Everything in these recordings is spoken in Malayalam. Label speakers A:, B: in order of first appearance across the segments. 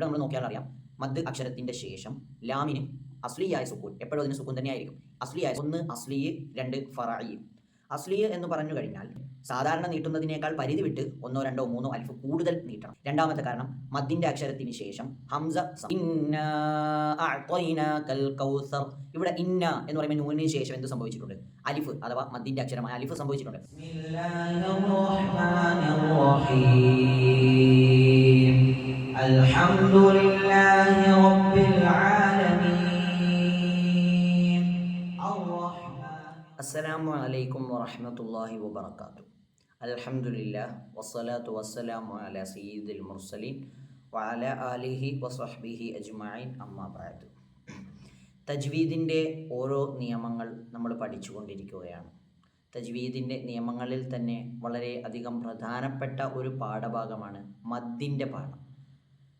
A: ഇവിടെ നമ്മൾ നോക്കിയാൽ അറിയാം. മദ് അക്ഷരത്തിന്റെ ശേഷം ലാമിന് അസ്ലിയായ സുക്കൂൻ എപ്പോഴും അതിന് സുക്കൂൻ തന്നെയായിരിക്കും. അസ്ലിയായ ഒന്ന് അസ്ലി രണ്ട് ഫറായി. അസ്ലി എന്ന് പറഞ്ഞു കഴിഞ്ഞാൽ സാധാരണ നീട്ടുന്നതിനേക്കാൾ പരിധി വിട്ട് ഒന്നോ രണ്ടോ മൂന്നോ അൽഫ് കൂടുതൽ നീട്ടണം. രണ്ടാമത്തെ കാരണം മദ്ദിന്റെ അക്ഷരത്തിന് ശേഷം ഹംസ. ഇവിടെ ഇന്ന എന്ന് പറയുമ്പോൾ നൂനിന് ശേഷം എന്ത് സംഭവിച്ചിട്ടുണ്ട്? അലിഫ് അഥവാ മദ്ദിന്റെ അക്ഷരമായ അലിഫ് സംഭവിച്ചിട്ടുണ്ട്. അസ്സലാമു അലൈക്കും വറഹ്മത്തുള്ളാഹി വബർക്കാത്തു അലഹമുല്ല വസ്സലാത്തു വസ്സലാമു അലാ സയ്യിദിൽ മുർസലീൻ വഅല ആലിഹി വസ്വഹ്ബിഹി അമ്മാ ബഅദ്. തജ്വീദിന്റെ ഓരോ നിയമങ്ങൾ നമ്മൾ പഠിച്ചുകൊണ്ടിരിക്കുകയാണ്. തജ്വീദിന്റെ നിയമങ്ങളിൽ തന്നെ വളരെ അധികം പ്രധാനപ്പെട്ട ഒരു പാഠഭാഗമാണ് മദ്ദിന്റെ പാഠം.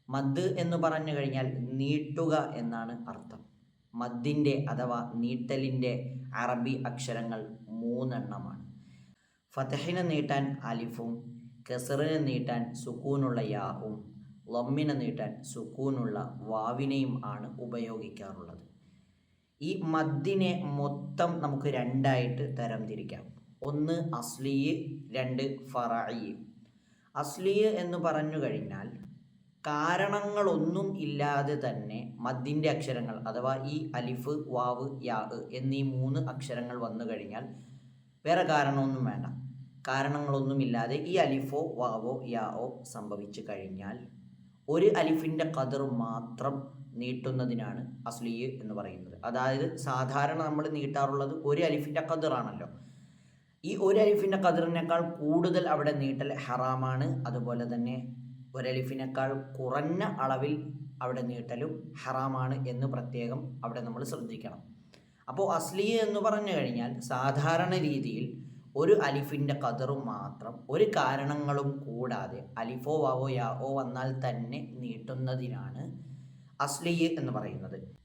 A: മദ് എന്ന് പറഞ്ഞു കഴിഞ്ഞാൽ നീട്ടുക എന്നാണ് അർത്ഥം. മദ്ദിന്റെ അഥവാ നീട്ടലിന്റെ അറബി അക്ഷരങ്ങൾ മൂന്നെണ്ണമാണ്. ഫതഹിനെ നീട്ടാൻ അലിഫും കെസറിനെ നീട്ടാൻ സുക്കൂനുള്ള യാവും ലമ്മിനെ നീട്ടാൻ സുക്കൂനുള്ള വാവിനെയും ആണ് ഉപയോഗിക്കാറുള്ളത്. ഈ മദ്ദിനെ മൊത്തം നമുക്ക് രണ്ടായിട്ട് തരംതിരിക്കാം ഒന്ന് അസ്ലിയ് രണ്ട് ഫറായി. അസ്ലിയ് എന്ന് പറഞ്ഞു കഴിഞ്ഞാൽ കാരണങ്ങളൊന്നും ഇല്ലാതെ തന്നെ മദ്ദിന്റെ അക്ഷരങ്ങൾ അഥവാ ഈ അലിഫ് വാവ് യാ എന്നീ മൂന്ന് അക്ഷരങ്ങൾ വന്നു കഴിഞ്ഞാൽ വേറെ കാരണമൊന്നും വേണ്ട. കാരണങ്ങളൊന്നുമില്ലാതെ ഈ അലിഫോ വാവോ യാവോ സംഭവിച്ചു കഴിഞ്ഞാൽ ഒരു അലിഫിന്റെ കതിർ മാത്രം നീട്ടുന്നതിനാണ് അസ്ലി എന്ന് പറയുന്നത്. അതായത് സാധാരണ നമ്മൾ നീട്ടാറുള്ളത് ഒരു അലിഫിന്റെ കതിറാണല്ലോ ഈ ഒരു അലിഫിന്റെ കതിറിനേക്കാൾ കൂടുതൽ അവിടെ നീട്ടൽ ഹറാമാണ്. അതുപോലെ തന്നെ ഒരലിഫിനേക്കാൾ കുറഞ്ഞ അളവിൽ അവിടെ നീട്ടലും ഹറാമാണ് എന്ന് പ്രത്യേകം അവിടെ നമ്മൾ ശ്രദ്ധിക്കണം. അപ്പോൾ അസ്ലി എന്ന് പറഞ്ഞു കഴിഞ്ഞാൽ സാധാരണ രീതിയിൽ ഒരു അലിഫിന്റെ കതറും മാത്രം ഒരു കാരണങ്ങളും കൂടാതെ അലിഫോ വാവോ യാവോ വന്നാൽ തന്നെ നീട്ടുന്നതിനാണ് അസ്ലി എന്ന് പറയുന്നത്.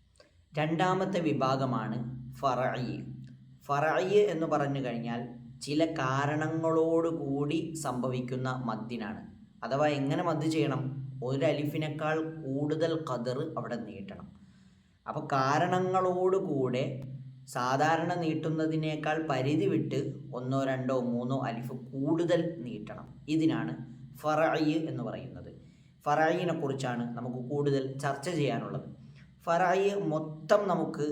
A: രണ്ടാമത്തെ വിഭാഗമാണ് ഫറയി ഫറയി എന്ന് പറഞ്ഞു കഴിഞ്ഞാൽ ചില കാരണങ്ങളോടുകൂടി സംഭവിക്കുന്ന മദ്ദിനാണ് അഥവാ എങ്ങനെ മദ് ചെയ്യണം? ഒരു അലിഫിനേക്കാൾ കൂടുതൽ കതിർ അവിടെ നീട്ടണം. അപ്പോൾ കാരണങ്ങളോടുകൂടെ സാധാരണ നീട്ടുന്നതിനേക്കാൾ പരിധി വിട്ട് ഒന്നോ രണ്ടോ മൂന്നോ അലിഫ് കൂടുതൽ നീട്ടണം. ഇതിനാണ് ഫറായി എന്ന് പറയുന്നത്. ഫറായിനെ കുറിച്ചാണ് നമുക്ക് കൂടുതൽ ചർച്ച ചെയ്യാനുള്ളത്. ഫറായി മൊത്തം നമുക്ക്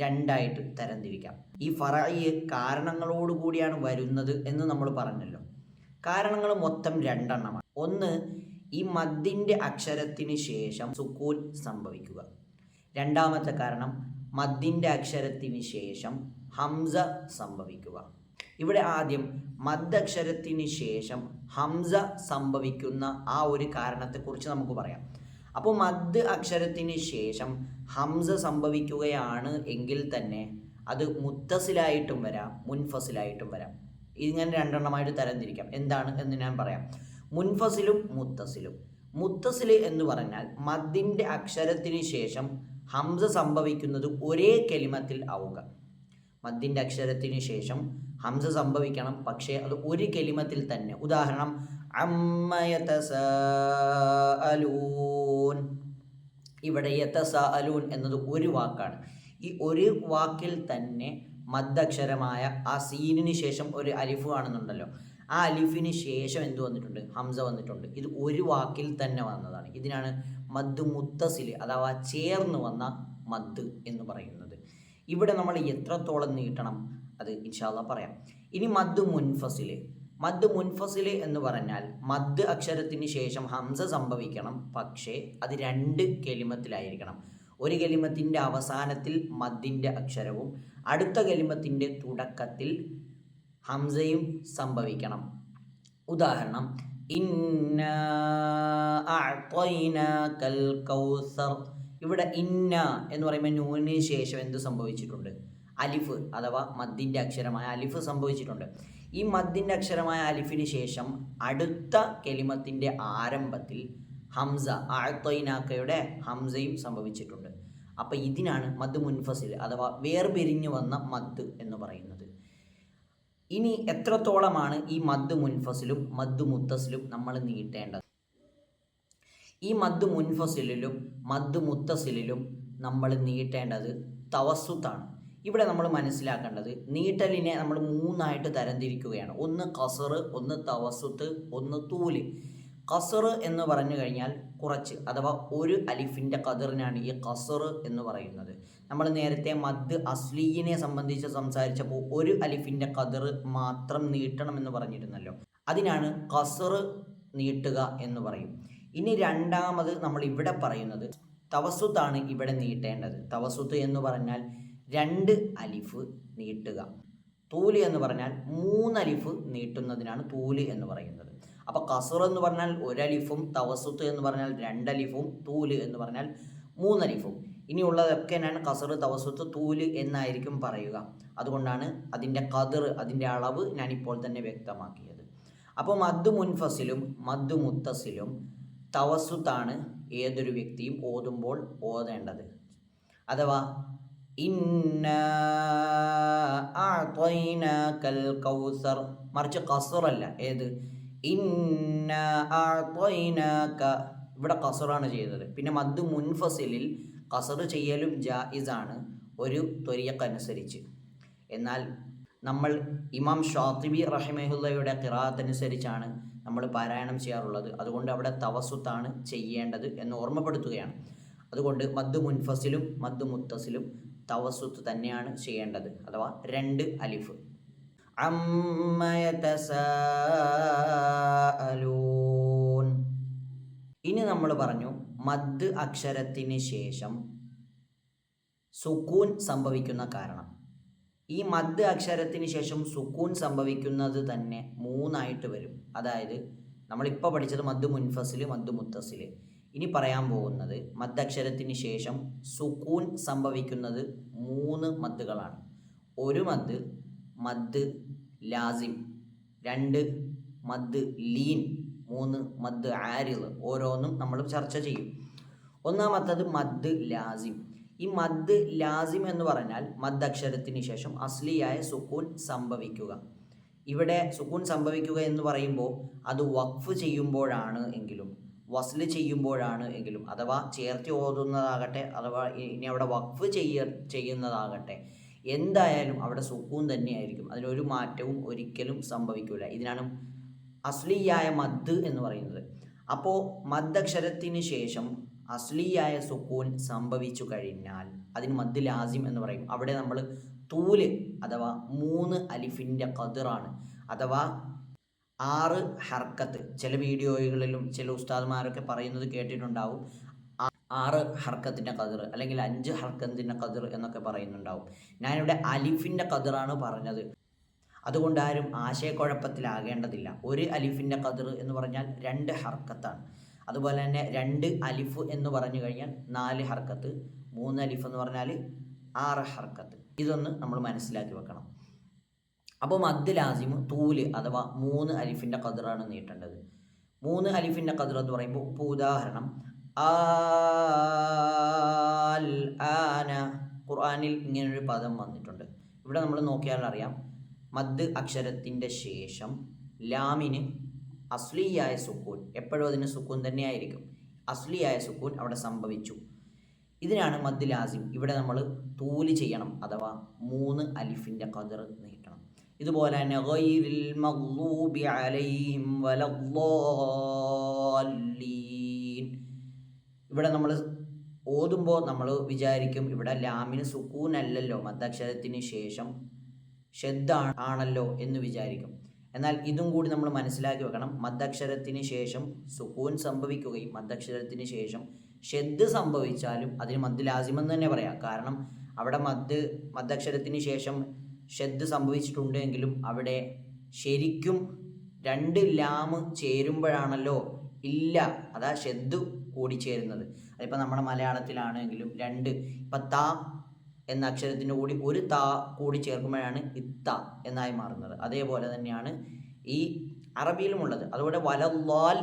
A: രണ്ടായിട്ട് തരംതിരിക്കാം. ഈ ഫറായി കാരണങ്ങളോടുകൂടിയാണ് വരുന്നത് എന്ന് നമ്മൾ പറഞ്ഞല്ലോ. കാരണങ്ങൾ മൊത്തം രണ്ടെണ്ണമാണ്. ഒന്ന് ഈ മദ്ദിന്റെ അക്ഷരത്തിന് ശേഷം സുക്കൂൻ സംഭവിക്കുക. രണ്ടാമത്തെ കാരണം മദ്ദിന്റെ അക്ഷരത്തിന് ശേഷം ഹംസ സംഭവിക്കുക. ഇവിടെ ആദ്യം മദ് മദ്ദക്ഷരത്തിന് ശേഷം ഹംസ സംഭവിക്കുന്ന ആ ഒരു കാരണത്തെക്കുറിച്ച് നമുക്ക് പറയാം. അപ്പോൾ മദ് അക്ഷരത്തിന് ശേഷം ഹംസ സംഭവിക്കുകയാണ് എങ്കിൽ തന്നെ അത് മുത്തസിലായിട്ടും വരാം മുൻഫസിലായിട്ടും വരാം. ഇങ്ങനെ രണ്ടെണ്ണമായിട്ട് തരംതിരിക്കാം. എന്താണ് എന്ന് ഞാൻ പറയാം. മുൻഫസിലും മുത്തസിലും. മുത്തസിൽ എന്ന് പറഞ്ഞാൽ മദ്ദിന്റെ അക്ഷരത്തിന് ശേഷം ഹംസ സംഭവിക്കുന്നത് ഒരേ കെലിമത്തിൽ ആവുക. മദ്ദിന്റെ അക്ഷരത്തിന് ശേഷം ഹംസ സംഭവിക്കണം പക്ഷേ അത് ഒരു കെലിമത്തിൽ തന്നെ. ഉദാഹരണം അമ്മയതസൂൻ ഇവിടെ യതസഅലൂൻ എന്നത് ഒരു വാക്കാണ്. ഈ ഒരു വാക്കിൽ തന്നെ മദ്ദക്ഷരമായ ആ സീനിന് ശേഷം ഒരു അലിഫ് കാണുന്നുണ്ടല്ലോ. ആ അലിഫിന് ശേഷം എന്ത് വന്നിട്ടുണ്ട്? ഹംസ വന്നിട്ടുണ്ട്. ഇത് ഒരു വാക്കിൽ തന്നെ വന്നതാണ്. ഇതിനാണ് മദ് മുത്തസിൽ അഥവാ ചേർന്ന് വന്ന മദ് എന്ന് പറയുന്നത്. ഇവിടെ നമ്മൾ എത്രത്തോളം നീട്ടണം അത് ഇൻഷാല്ല പറയാം. ഇനി മദ് മുൻഫസിൽ മദ് മുൻഫസിൽ എന്ന് പറഞ്ഞാൽ മദ് അക്ഷരത്തിന് ശേഷം ഹംസ സംഭവിക്കണം. പക്ഷേ അത് രണ്ട് കെലിമത്തിലായിരിക്കണം. ഒരു കെലിമത്തിന്റെ അവസാനത്തിൽ മദ്ദിന്റെ അക്ഷരവും അടുത്ത കലിമത്തിന്റെ തുടക്കത്തിൽ ഹംസയും സംഭവിക്കണം. ഉദാഹരണം കൗസർ. ഇവിടെ ഇന്ന എന്ന് പറയുമ്പോൾ നൂനിന് ശേഷം എന്ത് സംഭവിച്ചിട്ടുണ്ട്? അലിഫ് അഥവാ മദ്ദിന്റെ അക്ഷരമായ അലിഫ് സംഭവിച്ചിട്ടുണ്ട്. ഈ മദ്ദിന്റെ അക്ഷരമായ അലിഫിന് ശേഷം അടുത്ത കെലിമത്തിന്റെ ആരംഭത്തിൽ ഹംസ ആഴ്ത്തൊയിനാക്കയുടെ ഹംസയും സംഭവിച്ചിട്ടുണ്ട്. അപ്പോൾ ഇതിനാണ് മദ് മുൻഫസിൽ അഥവാ വേർപിരിഞ്ഞു വന്ന മദ് എന്ന് പറയുന്നത്. ഇനി എത്രത്തോളമാണ് ഈ മദ് മുൻഫസിലും മദ് മുത്തസിലും നമ്മൾ നീട്ടേണ്ടത്? ഈ മദ് മുൻഫസിലും മദ് മുത്തസിലും നമ്മൾ നീട്ടേണ്ടത് തവസുത്താണ് ഇവിടെ നമ്മൾ മനസ്സിലാക്കേണ്ടത് നീട്ടലിനെ നമ്മൾ മൂന്നായിട്ട് തരംതിരിക്കുകയാണ്. ഒന്ന് കസറ് ഒന്ന് തവസുത്ത് ഒന്ന് തൂൽ. കസറ് എന്ന് പറഞ്ഞു കഴിഞ്ഞാൽ കുറച്ച് അഥവാ ഒരു അലിഫിന്റെ കതിറിനാണ് ഈ കസർ എന്ന് പറയുന്നത്. നമ്മൾ നേരത്തെ മദ് അസ്ലീനെ സംബന്ധിച്ച് സംസാരിച്ചപ്പോൾ ഒരു അലിഫിന്റെ കതിർ മാത്രം നീട്ടണമെന്ന് പറഞ്ഞിരുന്നല്ലോ. അതിനാണ് കസർ നീട്ടുക എന്ന് പറയും. ഇനി രണ്ടാമത് നമ്മൾ ഇവിടെ പറയുന്നത് തവസുത്താണ് ഇവിടെ നീട്ടേണ്ടത്. തവസുത്ത് എന്ന് പറഞ്ഞാൽ രണ്ട് അലിഫ് നീട്ടുക. തൂൽ എന്ന് പറഞ്ഞാൽ മൂന്ന് അലിഫ് നീട്ടുന്നതിനാണ് തൂൽ എന്ന് പറയുന്നത്. അപ്പോൾ കസുർ എന്ന് പറഞ്ഞാൽ ഒരലിഫും തവസുത്ത് എന്ന് പറഞ്ഞാൽ രണ്ടലിഫും തൂൽ എന്ന് പറഞ്ഞാൽ മൂന്നലിഫും. ഇനിയുള്ളതൊക്കെ ഞാൻ കസർ തവസുത്ത് തൂൽ എന്നായിരിക്കും പറയുക. അതുകൊണ്ടാണ് അതിന്റെ കതിർ അതിന്റെ അളവ് ഞാനിപ്പോൾ തന്നെ വ്യക്തമാക്കിയത്. അപ്പോൾ മദ് മുൻഫസിലും മദ് മുത്തസിലും തവസുത്താണ് ഏതൊരു വ്യക്തിയും ഓതുമ്പോൾ ഓതേണ്ടത്. അഥവാ ഇന്ന കൽ കൗസർ മറിച്ച് കസറല്ല ഏത്? ഇന്ന ഇവിടെ കസറാണ് ചെയ്തത് പിന്നെ മദ് മുൻഫസിലിൽ കസർ ചെയ്യലും ജായിസാണ് ഒരു ത്വരിയക്കനുസരിച്ച് എന്നാൽ നമ്മൾ ഇമാം ഷാത്തിബി റഹിമഹുല്ലയുടെ കിറാത്തനുസരിച്ചാണ് നമ്മൾ പാരായണം ചെയ്യാറുള്ളത്. അതുകൊണ്ട് അവിടെ തവസുത്താണ് ചെയ്യേണ്ടത് എന്ന് ഓർമ്മപ്പെടുത്തുകയാണ്. അതുകൊണ്ട് മദ് മുൻഫസിലും മദ് മുത്തസിലും തവസുത്ത് തന്നെയാണ് ചെയ്യേണ്ടത്. അഥവാ രണ്ട് അലിഫ്. യതസാഅലൂൻ. ഇനി നമ്മൾ പറഞ്ഞു മദ് അക്ഷരത്തിന് ശേഷം സുക്കൂൻ സംഭവിക്കുന്ന കാരണം. ഈ മദ് അക്ഷരത്തിന് ശേഷം സുക്കൂൻ സംഭവിക്കുന്നത് തന്നെ മൂന്നായിട്ട് വരും. അതായത് നമ്മളിപ്പോൾ പഠിച്ചത് മദ് മുൻഫസിൽ മദ് മുത്തസിൽ ഇനി പറയാൻ പോകുന്നത് മദ് മദ്ദക്ഷരത്തിന് ശേഷം സുക്കൂൻ സംഭവിക്കുന്നത് മൂന്ന് മദ്ദുകളാണ്. ഒരു മദ് മദ് ലാസിം രണ്ട് മദ് ലീൻ മൂന്ന് മദ് ആരിൽ ഓരോന്നും നമ്മൾ ചർച്ച ചെയ്യും. ഒന്നാമത്തത് മദ് ലാസിം. ഈ മദ് ലാസിം എന്ന് പറഞ്ഞാൽ മദ് അക്ഷരത്തിന് ശേഷം അസ്ലിയായ സുക്കൂൻ സംഭവിക്കുക. ഇവിടെ സുക്കൂൻ സംഭവിക്കുക എന്ന് പറയുമ്പോൾ അത് വഖഫ് ചെയ്യുമ്പോഴാണ് എങ്കിലും വസ്ല് ചെയ്യുമ്പോഴാണ് എങ്കിലും അഥവാ ചേർത്തി ഓതുന്നതാകട്ടെ അഥവാ ഇനി അവിടെ വഖഫ് ചെയ്യ ചെയ്യുന്നതാകട്ടെ എന്തായാലും അവിടെ സുക്കൂൻ തന്നെയായിരിക്കും. അതിനൊരു മാറ്റവും ഒരിക്കലും സംഭവിക്കില്ല ഇതിനാണ് അസ്ലിയായ മദ് എന്ന് പറയുന്നത്. അപ്പോൾ മദ്ദക്ഷരത്തിന് ശേഷം അസ്ലിയായ സുക്കൂൻ സംഭവിച്ചു കഴിഞ്ഞാൽ അതിന് മദ് ലാസിം എന്ന് പറയും. അവിടെ നമ്മൾ തൂൽ അഥവാ മൂന്ന് അലിഫിന്റെ കതിറാണ് അഥവാ ആറ് ഹർക്കത്ത്. ചില വീഡിയോകളിലും ചില ഉസ്താദ്മാരൊക്കെ പറയുന്നത് കേട്ടിട്ടുണ്ടാവും. ആറ് ഹർക്കത്തിന്റെ കതിർ അല്ലെങ്കിൽ അഞ്ച് ഹർക്കത്തിന്റെ കതിർ എന്നൊക്കെ പറയുന്നുണ്ടാവും. ഞാനിവിടെ അലിഫിന്റെ കതിറാണ് പറഞ്ഞത്. അതുകൊണ്ട് ആരും ആശയക്കുഴപ്പത്തിലാകേണ്ടതില്ല. ഒരു അലിഫിന്റെ കതിർ എന്ന് പറഞ്ഞാൽ രണ്ട് ഹർക്കത്താണ്. അതുപോലെ തന്നെ രണ്ട് അലിഫ് എന്ന് പറഞ്ഞു കഴിഞ്ഞാൽ നാല് ഹർക്കത്ത് മൂന്ന് അലിഫ് എന്ന് പറഞ്ഞാൽ ആറ് ഹർക്കത്ത്. ഇതൊന്ന് നമ്മൾ മനസ്സിലാക്കി വെക്കണം. അപ്പോൾ മദ് ലാസിമ് തൂൽ അഥവാ മൂന്ന് അലിഫിന്റെ കതിറാണ് നീട്ടേണ്ടത്. മൂന്ന് അലിഫിന്റെ കതിർ എന്ന് പറയുമ്പോൾ ഇപ്പോൾ ഉദാഹരണം ആൽ ആന ഖുർആാനിൽ ഇങ്ങനൊരു പദം വന്നിട്ടുണ്ട്. ഇവിടെ നമ്മൾ നോക്കിയാൽ അറിയാം. മദ് അക്ഷരത്തിന്റെ ശേഷം ലാമിന് അസ്ലിയായ സുക്കൂൻ എപ്പോഴും അതിന് സുക്കൂൻ തന്നെയായിരിക്കും. അസ്ലിയായ സുക്കൂൻ അവിടെ സംഭവിച്ചു. ഇതിനാണ് മദ് ലാസിം. ഇവിടെ നമ്മൾ തൂലി ചെയ്യണം അഥവാ മൂന്ന് അലിഫിന്റെ കതിർ നീട്ടണം. ഇതുപോലെ തന്നെ ഗൈരിൽ മഗ്ലൂബി അലൈഹിം വലദ്ദാല്ലീൻ. ഇവിടെ നമ്മൾ ഓതുമ്പോൾ നമ്മൾ വിചാരിക്കും ഇവിടെ ലാമിന് സുക്കൂനല്ലല്ലോ മദ്ദക്ഷരത്തിന് ശേഷം ഷെദ് ആണല്ലോ എന്ന് വിചാരിക്കും. എന്നാൽ ഇതും കൂടി നമ്മൾ മനസ്സിലാക്കി വെക്കണം. മദ്ദക്ഷരത്തിന് ശേഷം സുക്കൂൻ സംഭവിക്കുകയും മദ്ദക്ഷരത്തിന് ശേഷം ഷെദ് സംഭവിച്ചാലും അതിന് മദ് ലാസിമെന്ന് തന്നെ പറയാം. കാരണം അവിടെ മദ് മദ്ദക്ഷരത്തിന് ശേഷം ഷെദ് സംഭവിച്ചിട്ടുണ്ടെങ്കിലും അവിടെ ശരിക്കും രണ്ട് ലാമ് ചേരുമ്പോഴാണല്ലോ ഇല്ല. അതാ ഷെദ്ദു കൂടിച്ചേരുന്നത്. അതിപ്പോൾ നമ്മുടെ മലയാളത്തിലാണെങ്കിലും രണ്ട് ഇപ്പം ത എന്ന അക്ഷരത്തിന്റെ കൂടി ഒരു താ കൂടി ചേർക്കുമ്പോഴാണ് ഇത്ത എന്നായി മാറുന്നത്. അതേപോലെ തന്നെയാണ് ഈ അറബിയിലുമുള്ളത്. അതുപോലെ വലല്ലാൽ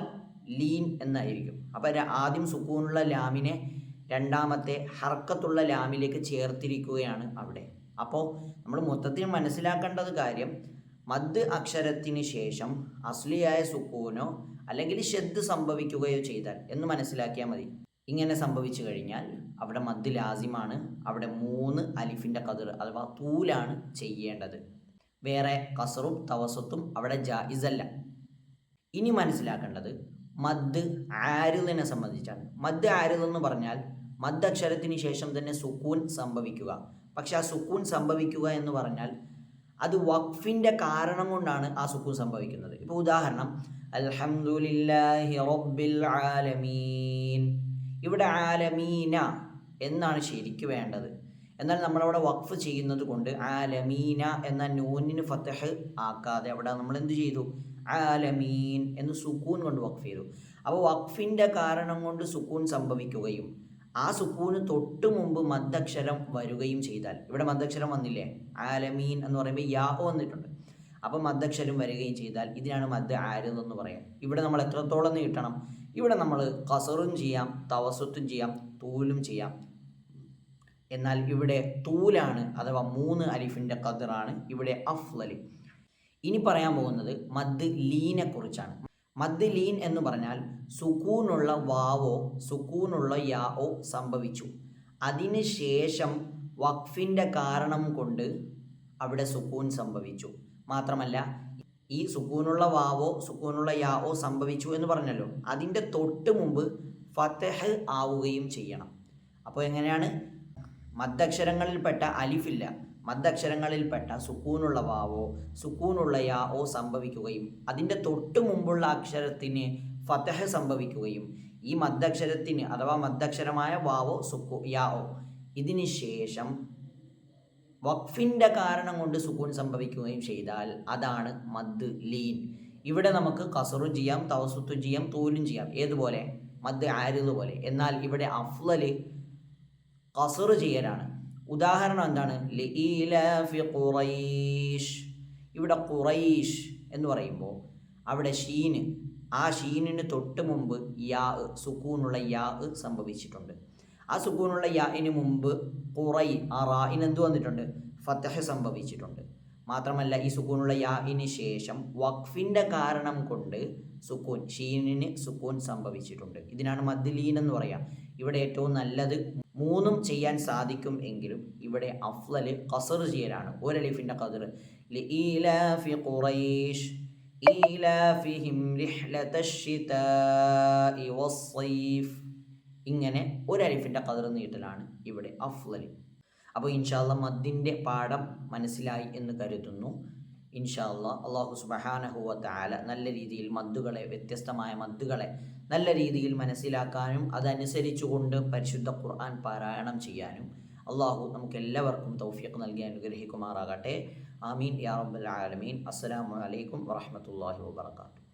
A: ലീൻ എന്നായിരിക്കും. അപ്പോൾ ആദ്യം സുക്കൂനുള്ള ലാമിനെ രണ്ടാമത്തെ ഹർക്കത്തുള്ള ലാമിലേക്ക് ചേർത്തിരിക്കുകയാണ് അവിടെ. അപ്പോൾ നമ്മൾ മൊത്തത്തിൽ മനസ്സിലാക്കേണ്ടത് കാര്യം മദ് അക്ഷരത്തിന് ശേഷം അസ്ലിയായ സുക്കൂനോ അല്ലെങ്കിൽ ഷെദ് സംഭവിക്കുകയോ ചെയ്താൽ എന്ന് മനസ്സിലാക്കിയാൽ മതി. ഇങ്ങനെ സംഭവിച്ചു കഴിഞ്ഞാൽ അവിടെ മദ് ലാസിമാണ് അവിടെ മൂന്ന് അലിഫിന്റെ കതിർ അഥവാ തൂലാണ് ചെയ്യേണ്ടത്. വേറെ കസറും തവസത്തും അവിടെ ജായിസല്ല. ഇനി മനസ്സിലാക്കേണ്ടത് മദ് ആരുദിനെ സംബന്ധിച്ചാണ്. മദ് ആരുതെന്ന് പറഞ്ഞാൽ മദ് അക്ഷരത്തിന് ശേഷം തന്നെ സുക്കൂൻ സംഭവിക്കുക. പക്ഷെ ആ സുക്കൂൻ സംഭവിക്കുക എന്ന് പറഞ്ഞാൽ അത് വഖഫിന്റെ കാരണം കൊണ്ടാണ് ആ സുക്കൂൻ സംഭവിക്കുന്നത്. ഇപ്പോൾ ഉദാഹരണം അൽഹംദുലില്ലാഹി റബ്ബിൽ ആലമീൻ. ഇവിടെ ആലമീന എന്നാണ് ശരിക്ക് വേണ്ടത്. എന്നാൽ നമ്മളവിടെ വഖഫ് ചെയ്യുന്നത് കൊണ്ട് ആലമീന എന്ന നൂനിന് ഫത്തഹ് ആക്കാതെ അവിടെ നമ്മൾ എന്ത് ചെയ്തു? ആലമീൻ എന്ന് സുക്കൂൻ കൊണ്ട് വഖഫ് ചെയ്തു. അപ്പോൾ വഖഫിന്റെ കാരണം കൊണ്ട് സുക്കൂൻ സംഭവിക്കുകയും ആ സുക്കൂന് തൊട്ട് മുമ്പ് മദ്ദക്ഷരം വരികയും ചെയ്താൽ ഇവിടെ മദ്ദക്ഷരം വന്നില്ലേ? ആലമീൻ എന്ന് പറയുമ്പോൾ യാ വന്നിട്ടുണ്ട്. അപ്പം മദ്ദക്ഷരം വരികയും ചെയ്താൽ ഇതിനാണ് മദ് ആരുത് എന്ന് പറയാം. ഇവിടെ നമ്മൾ എത്രത്തോളം നീട്ടണം ഇവിടെ നമ്മൾ കസറും ചെയ്യാം തവസത്തും ചെയ്യാം തൂലും ചെയ്യാം. എന്നാൽ ഇവിടെ തൂലാണ് അഥവാ മൂന്ന് അലിഫിന്റെ കതിറാണ് ഇവിടെ അഫ്ലലി. ഇനി പറയാൻ പോകുന്നത് മദ് ലീനെ കുറിച്ചാണ്. മദ് ലീൻ എന്ന് പറഞ്ഞാൽ സുക്കൂനുള്ള വാവോ സുക്കൂനുള്ള യാവോ സംഭവിച്ചു. അതിന് ശേഷം വഖഫിന്റെ കാരണം കൊണ്ട് അവിടെ സുക്കൂൻ സംഭവിച്ചു. മാത്രമല്ല ഈ സുക്കൂനുള്ള വാവോ സുക്കൂനുള്ള യാവോ സംഭവിച്ചു എന്ന് പറഞ്ഞല്ലോ. അതിന്റെ തൊട്ട് മുമ്പ് ഫത്തഹ് ആവുകയും ചെയ്യണം. അപ്പോൾ എങ്ങനെയാണ്? മദ്ദക്ഷരങ്ങളിൽപ്പെട്ട അലിഫില്ല. മദ്ദക്ഷരങ്ങളിൽപ്പെട്ട സുക്കൂനുള്ള വാവോ സുക്കൂനുള്ള യാ ഓ സംഭവിക്കുകയും അതിന്റെ തൊട്ടു മുമ്പുള്ള അക്ഷരത്തിന് ഫതഹ് സംഭവിക്കുകയും ഈ മദ്ദക്ഷരത്തിന് അഥവാ മദ്ദക്ഷരമായ വാവോ സുക്കു യാ ഓ. ഇതിന് ശേഷം വഖഫിന്റെ കാരണം കൊണ്ട് സുക്കൂൻ സംഭവിക്കുകയും ചെയ്താൽ അതാണ് മദ് ലീൻ. ഇവിടെ നമുക്ക് കസറും ചെയ്യാം തവസുത്തും ചെയ്യാം തൂലും ചെയ്യാം. ഏതുപോലെ? മദ് ആരുത് പോലെ. എന്നാൽ ഇവിടെ അഫ്ലല് കസറ് ചെയ്യലാണ്. ഉദാഹരണം എന്താണ്? ഖുറൈഷ്. ഇവിടെ ഖുറൈഷ് എന്ന് പറയുമ്പോൾ അവിടെ ഷീന് ആ ഷീനിന് തൊട്ട് മുമ്പ് യാ സുക്കൂനുള്ള യാ സംഭവിച്ചിട്ടുണ്ട്. ആ സുക്കൂനുള്ള യാഇന് മുമ്പ് കുറൈ ആ റായിന് എന്ത് വന്നിട്ടുണ്ട്? ഫത്തഹ് സംഭവിച്ചിട്ടുണ്ട്. മാത്രമല്ല ഈ സുക്കൂനുള്ള യാഇന് ശേഷം വഖഫിന്റെ കാരണം കൊണ്ട് സുക്കൂൻ ഷീനിന് സുക്കൂൻ സംഭവിച്ചിട്ടുണ്ട്. ഇതിനാണ് മദ്ലീൻ എന്ന് പറയാം. ഇവിടെ ഏറ്റവും നല്ലത് മൂന്നും ചെയ്യാൻ സാധിക്കും എങ്കിലും ഇവിടെ അഫ്ലല് കസർ ചെയ്യലാണ് ഒരലിഫിന്റെ ലഇലാഫി ഖുറൈഷ് ഇങ്ങനെ ഒരലിഫിന്റെ ഖദർ നീട്ടലാണ് ഇവിടെ അഫ്ലൽ അപ്പോൾ ഇൻഷാല്ല മദ്ദിന്റെ പാഠം മനസ്സിലായി എന്ന് കരുതുന്നു. ഇൻഷാല്ല അള്ളാഹു സുബഹാനഹുവ താല നല്ല രീതിയിൽ മദ്ദുകളെ വ്യത്യസ്തമായ മദ്ദുകളെ നല്ല രീതിയിൽ മനസ്സിലാക്കാനും അതനുസരിച്ചുകൊണ്ട് പരിശുദ്ധ ഖുർആൻ പാരായണം ചെയ്യാനും അള്ളാഹു നമുക്ക് എല്ലാവർക്കും തൗഫീഖ് നൽകി അനുഗ്രഹിക്കുമാറാകട്ടെ. ആമീൻ യാ റബ്ബൽ ആലമീൻ. അസ്സലാമു അലൈക്കും വറഹ്മത്തുള്ളാഹി വബറകാതുഹു.